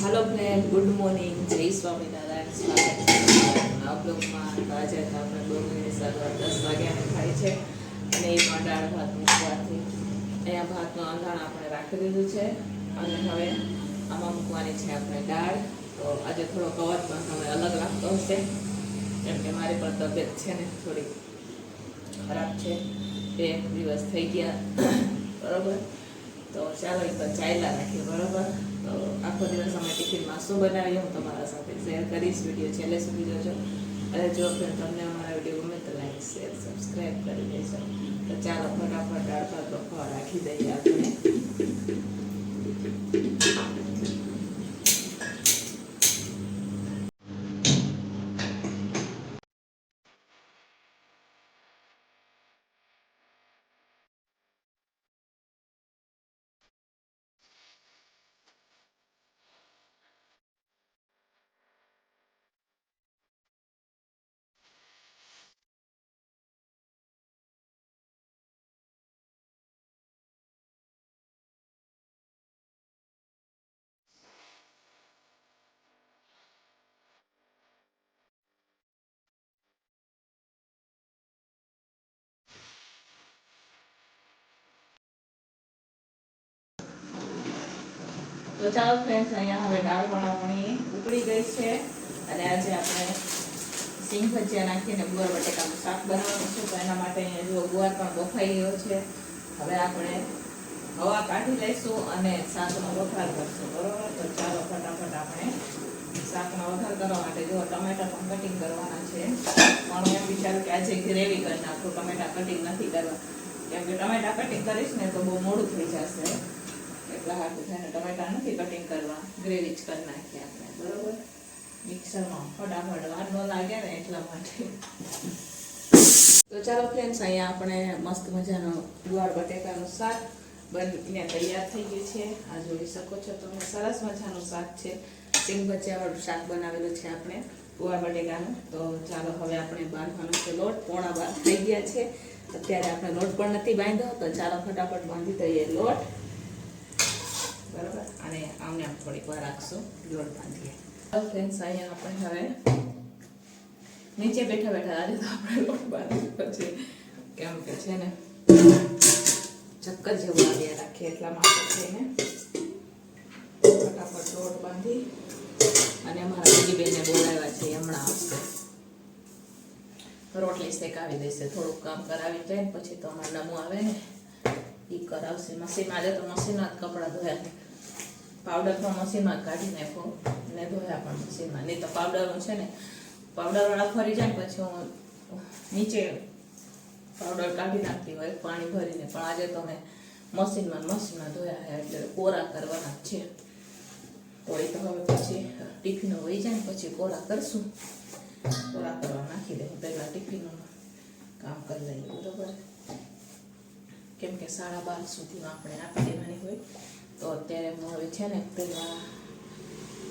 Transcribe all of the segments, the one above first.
હાલો friend good morning જય સ્વામિનારાયણ સ્વાગત આ બ્લોગમાં આજે આપણે બ્લોગની શરૂઆત દસ વાગ્યાની થાય છે. અને એમાં દાળ ભાત મૂકવાથી. અહીંયા ભાતનું અંધાણ આપણે રાખી દીધું છે. અને હવે આમાં મૂકવાની છે આપણે દાળ. તો આજે થોડો કવર પણ હવે અલગ રાખતો હશે. કેમ કે મારી પણ તબિયત છે ને થોડી ખરાબ છે. બે દિવસ થઈ ગયા. બરોબર? તો ચાલો એક ચાલ્યા રાખીએ. બરોબર? તો આખો દિવસ અમે ટિફિનમાં શું બનાવીએ હું તમારા સાથે શેર કરીશ વીડિયો છેલ્લે સુધી જોજો. અને જો તમને અમારા વીડિયો ગમે તો લાઈક શેર સબસ્ક્રાઈબ કરી દેજો. તો ચાલો ફટાફટ દાળ ભાત બફાવા રાખી દઈએ આપણે. તો ચાલો ફ્રેન્ડ્સ અહીંયા હવે દાળ વણાવણી ઉકળી ગઈ છે. અને આજે આપણે સિંગ ભજીયા નાખીને ગુવાર બટેકાનું શાક બનાવવાનું છે. તો એના માટે અહીંયા જો ગુવાર પણ બફાઈ ગયો છે. હવે આપણે હવા કાઢી લઈશું અને શાકનો વઘાર કરશું, બરોબર? તો ચાલો ફટાફટ આપણે શાકનો વઘાર કરવા માટે જો ટમેટા પણ કટિંગ કરવાના છે. પણ એમ વિચારું કે આજે ગ્રેવી કરી નાખું, ટમેટા કટિંગ નથી કરવા. કેમ કે ટમેટા કટિંગ કરીશ ને તો બહુ મોડું થઈ જશે. હાથું થઈને ટમેટા નથી કટિંગ કરવા ગ્રેવી જ કરી નાખીએ આપણે, બરોબર? મિક્સરમાં ફટાફટ વાર ન લાગે ને એટલા માટે. તો ચાલો ફ્રેન્ડ્સ અહીંયા આપણે મસ્ત મજાનો ગુવાર બટેકાનું શાક બનીને તૈયાર થઈ ગયું છે. આ જોઈ શકો છો તમે, સરસ મજાનું શાક છે. સિંગ ભજીયાવાળું શાક બનાવેલું છે આપણે ગુવાર બટેકાનું. તો ચાલો હવે આપણે બાંધવાનું છે લોટ, પોણા બાર થઈ ગયા છે. અત્યારે આપણે લોટ પણ નથી બાંધ્યો, તો ચાલો ફટાફટ બાંધી દઈએ લોટ. બરાબર? અને આમને આમ થોડીક વાર રાખશું લોટ બાંધીએ ફ્રેન્ડ્સ અહીંયા આપણે હવે નીચે બેઠા બેઠા, આજે તો આપણે લોટ બાંધી પછી કેમ કે છે ને, ચક્કર જેવું આવ્યા રાખીએ એટલા માટે થઈને ફટાફટ લોટ બાંધી અને અમારા બીજી બેનને બોલાવ્યા છે હમણાં આવશે. રોટલી શેકાવી દેશે, થોડુંક કામ કરાવી જાય પછી તો અમારે નમું આવે ને. કરાવશે. મશીન આજે તો મશીનમાં જ કપડાં ધોયા પાવડર પણ મશીનમાં જ કાઢી નાખો ને ધોયા પણ મશીનમાં. નહીં તો પાવડરનું છે ને, પાવડરવાળા ફરી જાય પછી હું નીચે પાવડર કાઢી નાખતી હોય, પાણી ભરીને. પણ આજે તો મેં મશીનમાં મશીનમાં ધોયા એટલે કોરા કરવાના જ છે. તો એ તો હવે પછી ટિફિનો વહી જાય ને પછી કોરા કરશું. કોરા કરવા નાખી દઉં પહેલાં ટિફિનોમાં કામ કરી લઈએ બરોબર? કેમ કે સાડા બાર સુધીમાં આપણે આપી દેવાની હોય, તો અત્યારે હું છે ને પહેલાં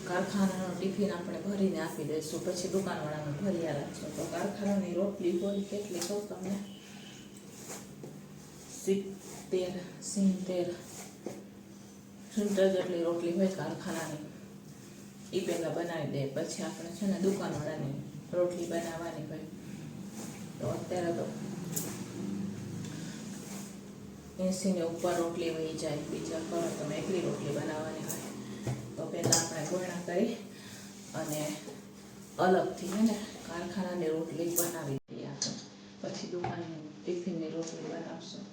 કારખાનાનો ટિફિન આપણે ભરીને આપી દઈશું, પછી દુકાનવાળાને ભરી રાખશું તો કારખાનાની રોટલી હોય કેટલી કહું તમને? સિત્તેર સિત્તેર સિત્તેર જેટલી રોટલી હોય કારખાનાની. એ પહેલાં બનાવી દે, પછી આપણે છે ને દુકાનવાળાની રોટલી બનાવવાની હોય. તો અત્યારે તો એંસીને ઉપર રોટલી વહી જાય, બીજા કરો તમે એકલી રોટલી બનાવવાની હોય. તો પહેલાં આપણે ગોળણા કરી અને અલગથી હે ને કારખાનાની રોટલી બનાવી દઈએ પછી દુકાનની ટિફિનની રોટલી બનાવશું.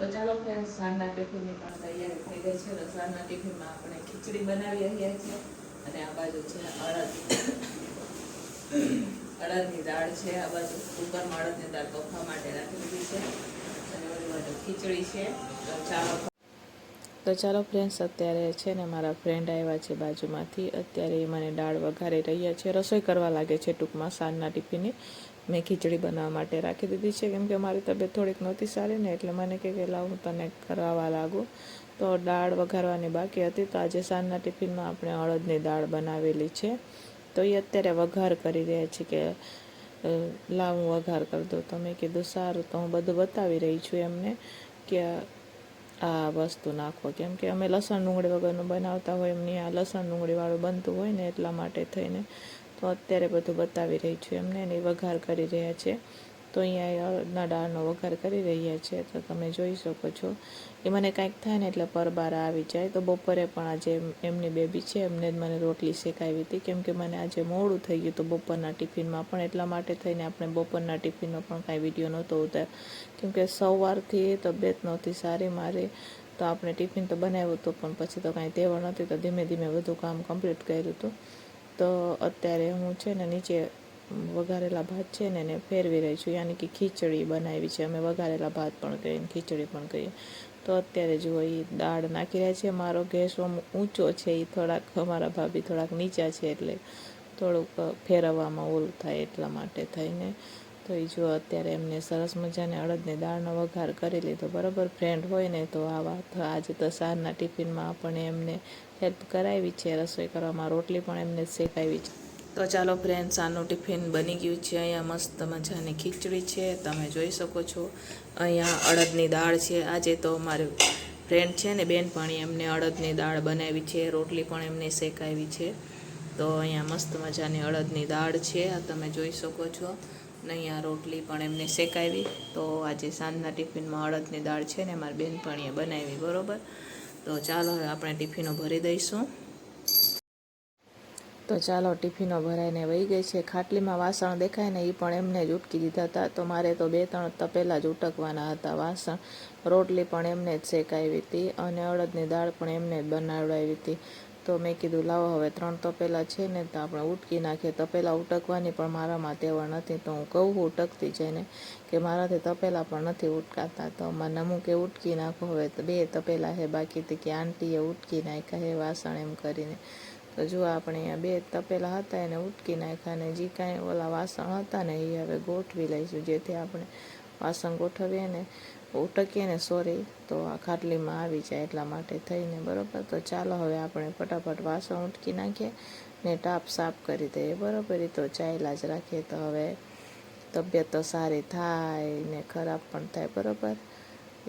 તો ચાલો ફ્રેન્ડ સાંજના ટિફિનની પણ તૈયારી થઈ ગઈ છે. તો સાંજના ટિફિનમાં આપણે ખીચડી બનાવી રહ્યા છીએ અને આ બાજુ છે અડદ અડદની દાળ છે, આ બાજુ કુકરમાં અડદની દાળ બફવા માટે રાખી દીધી છે. અને ખીચડી છે. તો ચાલો તો ચાલો ફ્રેન્ડ્સ અત્યારે છે ને મારા ફ્રેન્ડ આવ્યા છે બાજુમાંથી. અત્યારે એ મને દાળ વઘારી રહ્યા છે. રસોઈ કરવા લાગે છે ટૂંકમાં સાંજના ટિફિને મેં ખીચડી બનાવવા માટે રાખી દીધી છે. કેમ કે મારી તબિયત થોડીક નહોતી સારી ને એટલે મને કે લાવ હું તને કરાવવા લાગું. તો દાળ વઘારવાની બાકી હતી. તો આજે સાંજના ટિફિનમાં આપણે અડદની દાળ બનાવેલી છે. તો એ અત્યારે વઘાર કરી રહ્યા છે કે અ, લાવ હું વઘાર કરી દઉં. તો મેં કીધું સારું. તો હું બધું બતાવી રહી છું એમને કે આ વસ્તુ નાખો. કેમ કે અમે લસણ ડુંગળી વગરનું બનાવતા હોય એમની આ લસણ ડુંગળીવાળું બનતું હોય ને એટલા માટે થઈને તો અત્યારે બધું બતાવી રહી છું. એમને એની વઘાર કરી રહ્યા છે. તો અહીંયા દાળનો વઘાર કરી રહ્યા છે, તો તમે જોઈ શકો છો. એ મને કાંઈક થાય ને એટલે પરબાર આવી જાય. તો બપોરે પણ આજે એમ- એમની બેબી છે, એમને જ મને રોટલી શેકાવી હતી. કેમ કે મને આજે મોડું થઈ ગયું તો બપોરના ટિફિનમાં, પણ એટલા માટે થઈને આપણે બપોરના ટિફિનનો પણ કાંઈ વીડિયો નહોતો ઉતાર. કેમ કે સવારથી તબિયત નહોતી સારી મારી, તો આપણે ટિફિન તો બનાવ્યું હતું, પણ પછી તો કાંઈ તેવડ નથી તો ધીમે ધીમે બધું કામ કમ્પ્લીટ કર્યું હતું. તો અત્યારે હું છે ને નીચે વઘારેલા ભાત છે ને એને ફેરવી રહી છું યાની કે ખીચડી બનાવી છે. અમે વઘારેલા ભાત પણ કહીએ ખીચડી પણ કહીએ તો અત્યારે જુઓ એ દાળ નાખી રહ્યા છે, મારો ગેસ ઊંચો છે, એ થોડાક અમારા ભાભી થોડાક નીચા છે એટલે થોડુંક ફેરવવામાં ઓલું થાય એટલા માટે થઈને. તો એ જો અત્યારે એમને સરસ મજાને અડદને દાળનો વઘાર કરી લીધો. બરાબર ફ્રેન્ડ હોય ને તો આવા આજે તો સાંજના ટિફિનમાં આપણે એમને હેલ્પ કરાવી છે. રસોઈ કરવામાં રોટલી પણ એમને શેખાવી છે. તો ચાલો ફ્રેન્ડ્સ આનું ટિફિન બની ગયું છે. અહીંયા મસ્ત મજાની ખીચડી છે. તમે જોઈ શકો છો. અહીંયા અડદની દાળ છે. આજે તો અમારે ફ્રેન્ડ છે ને બેનપણી એમને અડદની દાળ બનાવી છે. રોટલી પણ એમને શેકાવી છે. તો અહીંયા મસ્ત મજાની અડદની દાળ છે. આ તમે જોઈ શકો છો. ને અહીંયા રોટલી પણ એમને શેકાવી. તો આજે સાંજના ટિફિનમાં અડદની દાળ છે ને મારી બેનપણીએ બનાવી, બરોબર? તો ચાલો હવે આપણે ટિફિનો ભરી દઈશું. તો ચાલો ટિફિનો ભરાઈને વહી ગઈ છે. ખાટલીમાં વાસણ દેખાય ને એ પણ એમને જ ઉટકી દીધા હતા. તો મારે તો બે ત્રણ તપેલા જ ઉટકવાના હતા. વાસણ, રોટલી પણ એમને જ શેકાવી હતી અને અડદની દાળ પણ એમને જ બનાવડાવી હતી. તો મેં કીધું, લાવો હવે ત્રણ તપેલા છે ને તો આપણે ઉટકી નાખીએ. તપેલા ઉટકવાની પણ મારામાં તેવડ નથી. તો હું કહું ઉટકતી જઈને કે મારાથી તપેલા પણ નથી ઉટકાતા. તો મને અમુક કે, ઉટકી નાખો હવે બે તપેલા છે બાકી હતી કે આંટીએ ઉટકી નાખ્યા હે વાસણ એમ કરીને. તો જો આપણે અહીંયા બે તપેલા હતા એને ઉટકી નાખ્યા ને જે કાંઈ ઓલા વાસણ હતા ને એ હવે ગોઠવી લઈશું. જેથી આપણે વાસણ ગોઠવીએ ને ઉટકીએ ને સોરી તો આ ખાટલીમાં આવી જાય એટલા માટે થઈને, બરાબર? તો ચાલો હવે આપણે ફટાફટ વાસણ ઉટકી નાખીએ ને ટાપ સાફ કરી દઈએ, બરાબર? એ તો ચાયલા જ રાખીએ. તો હવે તબિયત તો સારી થાય ને ખરાબ પણ થાય, બરાબર?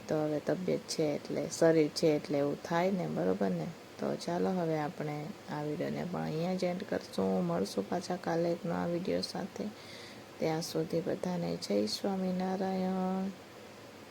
તો હવે તબિયત છે એટલે, શરીર છે એટલે એવું થાય ને, બરાબર ને? તો ચાલો હવે આપણે આ વિડીયોને પણ અહીંયા જ એન્ડ કરશું. મળશું પાછા કાલે એક નવા વીડિયો સાથે. ત્યાં સુધી બધાને જય સ્વામિનારાયણ.